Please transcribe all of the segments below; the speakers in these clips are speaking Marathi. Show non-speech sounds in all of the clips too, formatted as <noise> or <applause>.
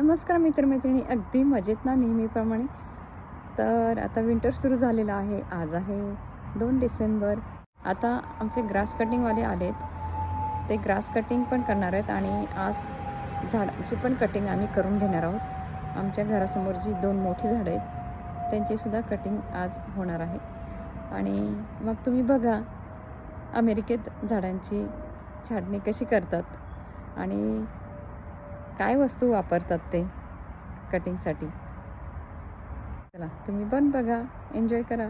नमस्कार मित्रमैत्रिणी अगदी मजेत ना नेहमीप्रमाणे? तर आता विंटर सुरू झालेलं आहे आज आहे दोन डिसेंबर. आता आमचे ग्रास कटिंगवाले आलेत. ते ग्रास कटिंग पण करणार आहेत आणि आज झाडांची पण कटिंग आम्ही करून घेणार आहोत. आमच्या घरासमोर जी दोन मोठी झाडं आहेत त्यांचीसुद्धा कटिंग आज होणार आहे. आणि मग तुम्ही बघा अमेरिकेत झाडांची छाटणी कशी करतात. आणि काय वस्तू वापरतात ते कटिंगसाठी चला तुम्ही पण बघा एन्जॉय करा.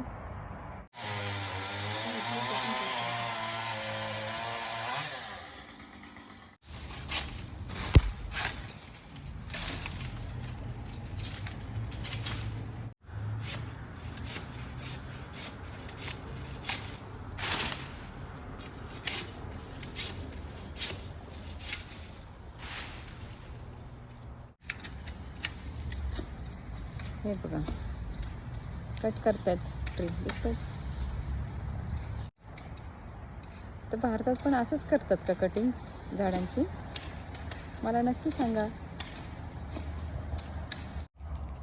हे बघा. कट करतायत ट्री दिसतात तर भारतात पण असंच करतात का कटिंग झाडांची? मला नक्की सांगा.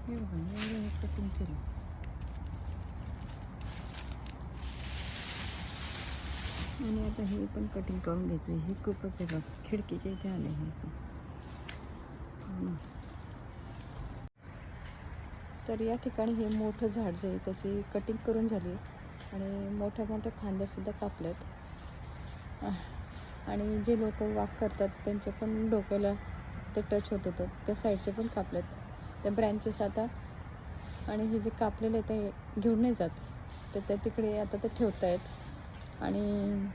हे बघा कटिंग केलं आणि आता हे पण कटिंग करून घ्यायचं हे खूपच आहे बघ खिडकीच्या इथे आले हे असं. तर या ठिकाणी हे मोठं झाड जे आहे त्याची कटिंग करून झाली आणि मोठ्या मोठ्या फांद्यासुद्धा कापल्यात. आणि जे लोक वाक करतात त्यांच्या पण डोक्याला ते टच होत होतं. त्या साईडचे पण कापलेत त्या ब्रँचेस आता आणि हे जे कापलेले ते घेऊन नाही जात. तर त्या तिकडे आता ते ठेवत आहेत आणि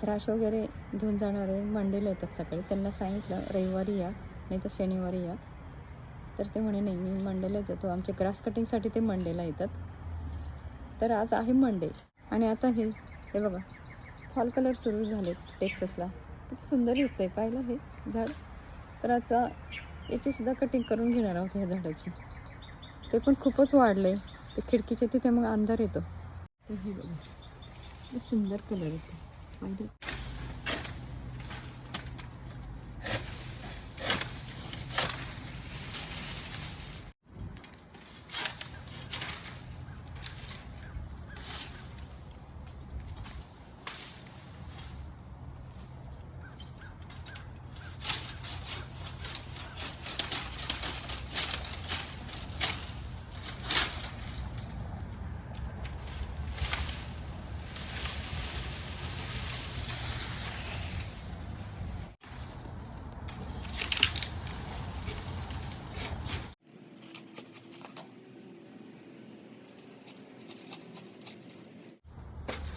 त्राश वगैरे घेऊन जाणारे मंडेला येतात सकाळी. त्यांना सांगितलं रविवारी या नाही तर शनिवारी या. तर ते म्हणे नाही मी मंडेला जातो. आमचे ग्रास कटिंगसाठी ते मंडेला येतात. तर आज आहे मंडे. आणि आता हे हे बघा फॉल कलर सुरू झाले टेक्ससला. खूप सुंदर दिसतं आहे पाहिलं हे झाड. तर आता याचीसुद्धा कटिंग करून घेणार आहोत ह्या झाडाची. ते पण खूपच वाढले ते खिडकीच्या तिथे मग अंधार येतो. हे बघा सुंदर कलर येतो.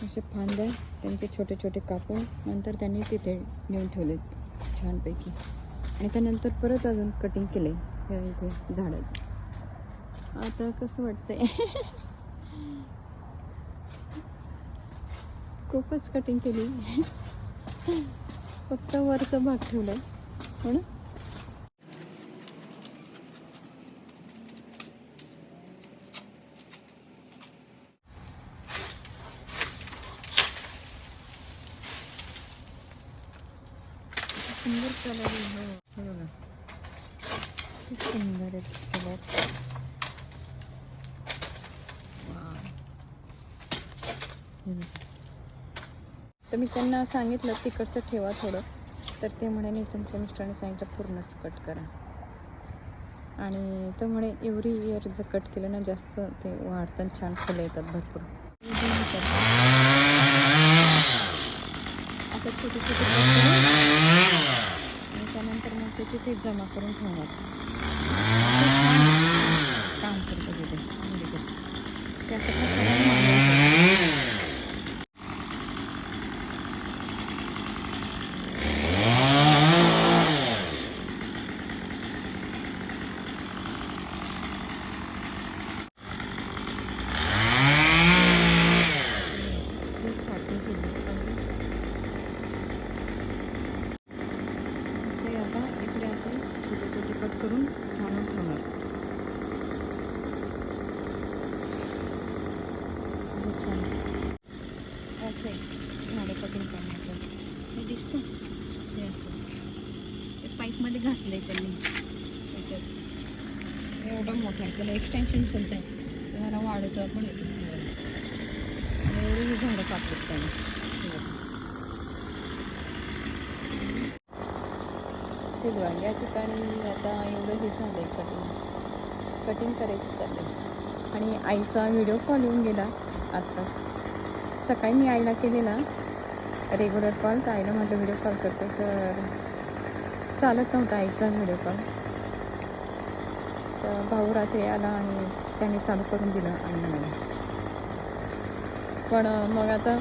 असे फांद्या त्यांचे छोटे छोटे कापून नंतर त्यांनी तिथे नेऊन ठेवलेत छानपैकी. आणि त्यानंतर परत अजून कटिंग केले या इथे झाडाचं. आता कसं वाटतंय? खूपच कटिंग केली. फक्त वरचा भाग ठेवलाय. म्हणून सुंदर कलर आहे हो. हे बघा. खूप सुंदर आहे कलर. तर मी त्यांना सांगितलं तिकडचं ठेवा थोडं. तर ते म्हणे नाही तुमच्या मिस्टरांनी सांगितलं पूर्णच कट करा. आणि तो म्हणे एव्हरी इयर जर कट केलं ना जास्त ते वाढतात छान फुलं येतात भरपूर. असं छोटे छोटे त्यानंतर मग ते तिथे जमा करून ठेवणार. काम करतं तिथे. त्यासाठी सगळ्यांना मांडायचं. ते छाटणी केली पाहिजे ते आता इकडे असे छोटे छोटे कट करून आणून ठेवणार एवढा मोठा आहे त्याला एक्सटेन्शन सुद्धा आहे. तुम्हाला वाढवतो आपण एवढी ही झाडं कापत त्याने. या ठिकाणी आता एवढं हे झालं आहे कटिंग कटिंग करायचं चाललं आहे आणि आईचा व्हिडिओ कॉल येऊन गेला आत्ताच. सकाळी मी आईला केलेला रेग्युलर कॉल तर आईला म्हटलं व्हिडिओ कॉल करते तर चालत नव्हता आईचा व्हिडिओ कॉल तर भाऊ रात्री आला आणि त्याने चालू करून दिलं आणि पण मग आता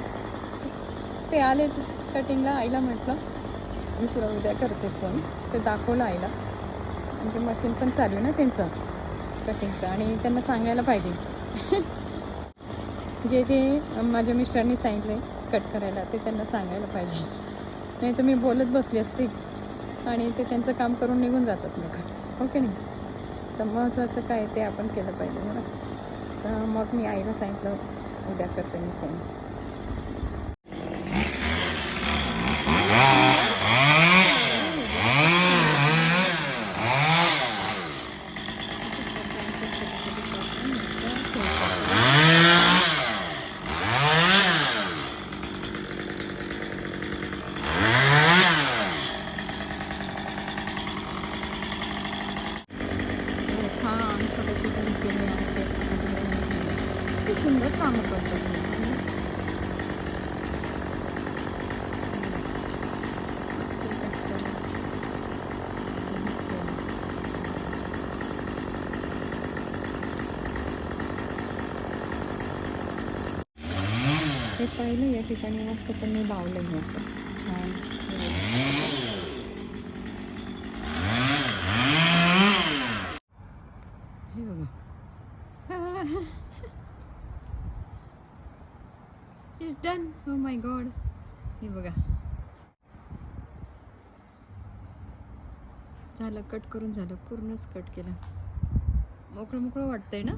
ते आले कटिंगला आईला म्हटलं मी तुला उद्या करते फोन ते दाखवलं आईला. म्हणजे मशीन पण चालू आहे ना त्यांचं कटिंगचं आणि त्यांना सांगायला पाहिजे. <laughs> जे जे माझ्या मिस्टरनी सांगितले कट करायला ते त्यांना सांगायला पाहिजे. नाही तर मी बोलत बसली असते. आणि ते त्यांचं काम करून निघून जातात मग ओके हो नाही? तर महत्त्वाचं काय ते आपण केलं पाहिजे मला ना तर मग मी आईला सांगितलं उद्या करते मी फोन छान छोटे छोटे केले आणि ते किती सुंदर कामं करतात मस्त करतात. हे पाहिलं या ठिकाणी मस्त मी लावलं हे असं. छान. हे बघा. इज डन हो माय गॉड हे बघा. झालं कट करून झालं. पूर्णच कट केलं. मोकळं मोकळं वाटतंय ना?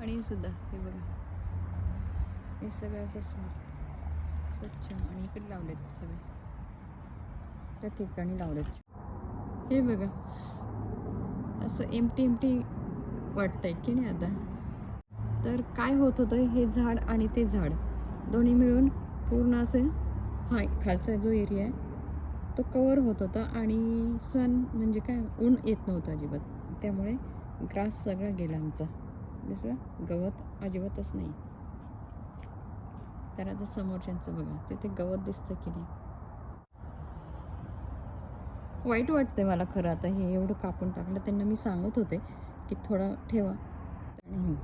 आणि सुद्धा हे बघा. हे सगळं असं साफ स्वच्छ आणि इकडे लावलेत सगळे. त्या ठिकाणी लावलेत. हे बघा. असं एमटी एमटी वाटतंय की नाही आता? तर काय होत होतं? हे झाड आणि ते झाड. दोन्ही मिळून पूर्ण असं हा खालचा जो एरिया आहे तो कवर होत होता आणि सण म्हणजे काय? ऊन येत नव्हतं अजिबात. त्यामुळे ग्रास सगळा गेला आमचा. दिसला? गवत अजिबातच नाही. तर आता समोरच्यांचं बघा तिथे गवत दिसतं की नाही. वाईट वाटतंय मला खरं आता हे एवढं कापून टाकलं. त्यांना मी सांगत होते की थोडं ठेवा. आणि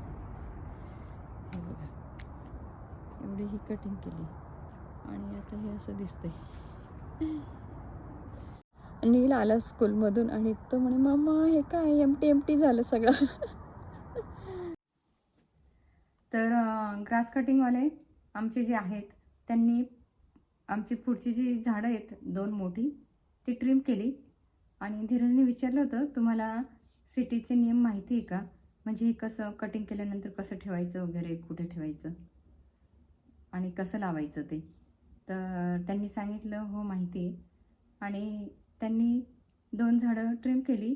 हे बघा एवढी ही कटिंग केली. आणि आता हे असं दिसतंय. नील आला स्कूलमधून आणि तो म्हणे मामा हे काय? एमटी एमटी झालं सगळं. <laughs> तर ग्रास कटिंगवाले आमचे जे आहेत त्यांनी आमची पुढची जी झाडं आहेत दोन मोठी ती ट्रिम केली. आणि धीरजने विचारलं होतं तुम्हाला सिटीचे नियम माहिती आहे का? म्हणजे हे कसं कटिंग केल्यानंतर कसं ठेवायचं वगैरे कुठे ठेवायचं? आणि कसं लावायचं ते? तर त्यांनी सांगितलं हो माहिती आहे. आणि त्यांनी दोन झाडं ट्रिम केली.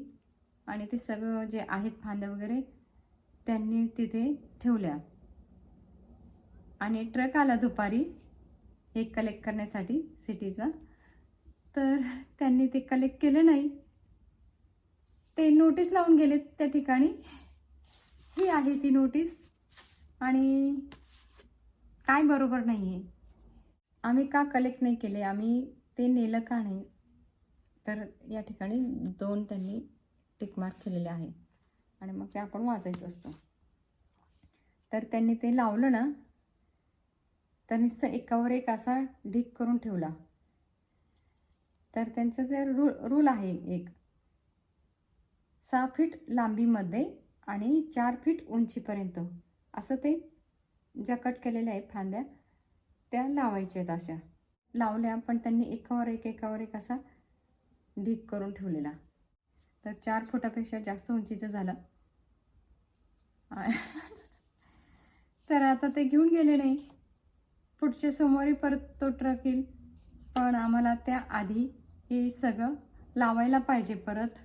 आणि ते सगळं जे आहेत फांद्या वगैरे त्यांनी तिथे ठेवल्या. आणि ट्रक आला दुपारी हे कलेक्ट करण्यासाठी सिटीचा. तर त्यांनी ते कलेक्ट केलं नाही. ते नोटीस लावून गेलेत त्या ठिकाणी. ही आहे ती नोटीस आणि काय बरोबर नाही आहे आम्ही का कलेक्ट नाही केले? आम्ही ते नेलं का नाही? तर या ठिकाणी दोन त्यांनी टिकमार्क केलेले आहे आणि मग ते आपण वाचायचं असतं. तर त्यांनी ते लावलं ना तर नुसतं एकावर एक असा ढीक करून ठेवला. तर त्यांचं जे रू रूल आहे एक. सहा फीट लांबीमध्ये आणि चार फीट उंचीपर्यंत असं ते ज्या कट केलेल्या आहेत फांद्या त्या लावायच्या आहेत अशा. लावल्या पण त्यांनी एकावर एक एकावर एक असा ढीक करून ठेवलेला. तर चार फुटापेक्षा जास्त उंचीचं झालं. तर आता ते घेऊन गेले नाही. पुढच्या सोमवारी परत तो ट्रक येईल. पण आम्हाला त्या आधी हे सगळं लावायला पाहिजे परत.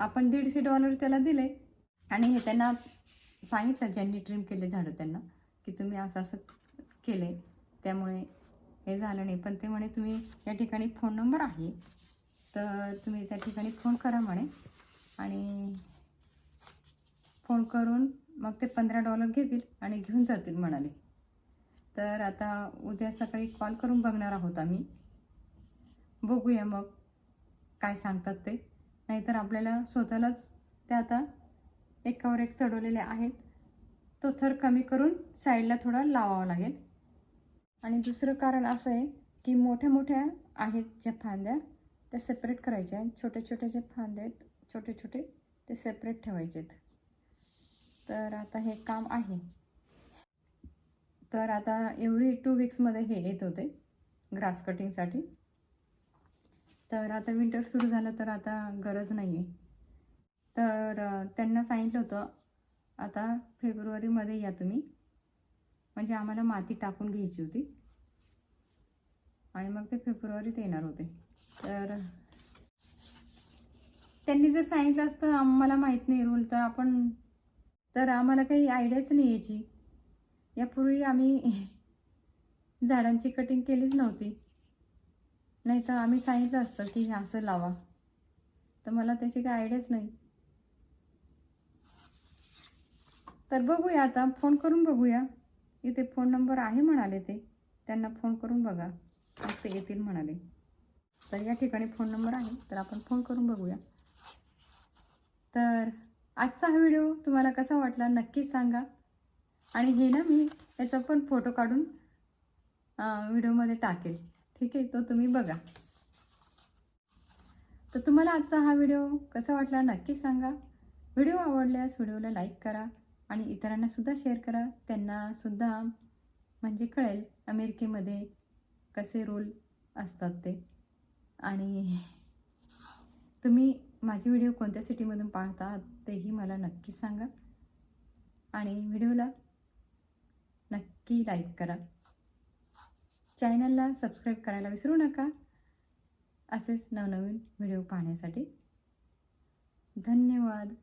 आपण दीडशे डॉलर त्याला दिले. आणि हे त्यांना सांगितलं ज्यांनी ट्रिम केले झाडं त्यांना की तुम्ही असं असं केले त्यामुळे हे झालं नाही. पण ते म्हणे तुम्ही या ठिकाणी फोन नंबर आहे. तर तुम्ही त्या ठिकाणी फोन करा म्हणे. आणि फोन करून मग ते पंधरा डॉलर घेतील आणि घेऊन जातील म्हणाले. तर आता उद्या सकाळी कॉल करून बघणार आहोत आम्ही. बघूया मग काय सांगतात ते. नाहीतर आपल्याला स्वतःलाच ते आता एकावर एक चढवलेले आहेत. तो थर कमी करून साईडला थोडा लावावा लागेल. आणि दुसरं कारण असं आहे की मोठ्या मोठ्या आहेत ज्या फांद्या त्या सेपरेट करायच्या आहेत. छोटे छोटे जे फांदे आहेत छोटे छोटे ते सेपरेट ठेवायचे आहेत तर आता हे काम आहे. तर आता एवढी टू वीक्समध्ये हे येत होते ग्रास कटिंगसाठी तर आता विंटर सुरू झालं तर आता गरज नाही आहे तर त्यांना सांगितलं होतं आता फेब्रुवारीमध्ये या तुम्ही. म्हणजे आम्हाला माती टाकून घ्यायची होती. आणि मग ते फेब्रुवारीत येणार होते. तर त्यांनी जर सांगितलं असतं आम्हाला माहीत नाही रूल तर आपण तर आम्हाला काही आयडियाच नाही याची. यापूर्वी आम्ही <laughs> झाडांची कटिंग केलीच नव्हती. नाही तर आम्ही सांगितलं असतं की हे असं लावा. तर मला त्याची काही आयडियाच नाही. तर बघूया आता फोन करून बघूया. इथे फोन नंबर आहे म्हणाले ते. त्यांना फोन करून बघा. मग ते येतील म्हणाले. तर या ठिकाणी फोन नंबर आहे. तर आपण फोन करून बघूया. तर आजचा हा व्हिडिओ तुम्हाला कसा वाटला नक्कीच सांगा. आणि हे ना मी याचा पण फोटो काढून व्हिडिओमध्ये टाकेल. ठीक आहे? तो तुम्ही बघा. तर तुम्हाला आजचा हा व्हिडिओ कसा वाटला नक्की सांगा. व्हिडिओ आवडल्यास व्हिडिओला लाईक करा आणि इतरांनासुद्धा शेअर करा. त्यांनासुद्धा म्हणजे कळेल अमेरिकेमध्ये कसे रूल असतात ते. आणि तुम्ही माझे व्हिडिओ कोणत्या सिटीमधून पाहता तेही मला नक्की सांगा. आणि व्हिडिओला नक्की लाईक करा. चॅनलला सबस्क्राईब करायला विसरू नका. असेच नवनवीन व्हिडिओ पाहण्यासाठी धन्यवाद.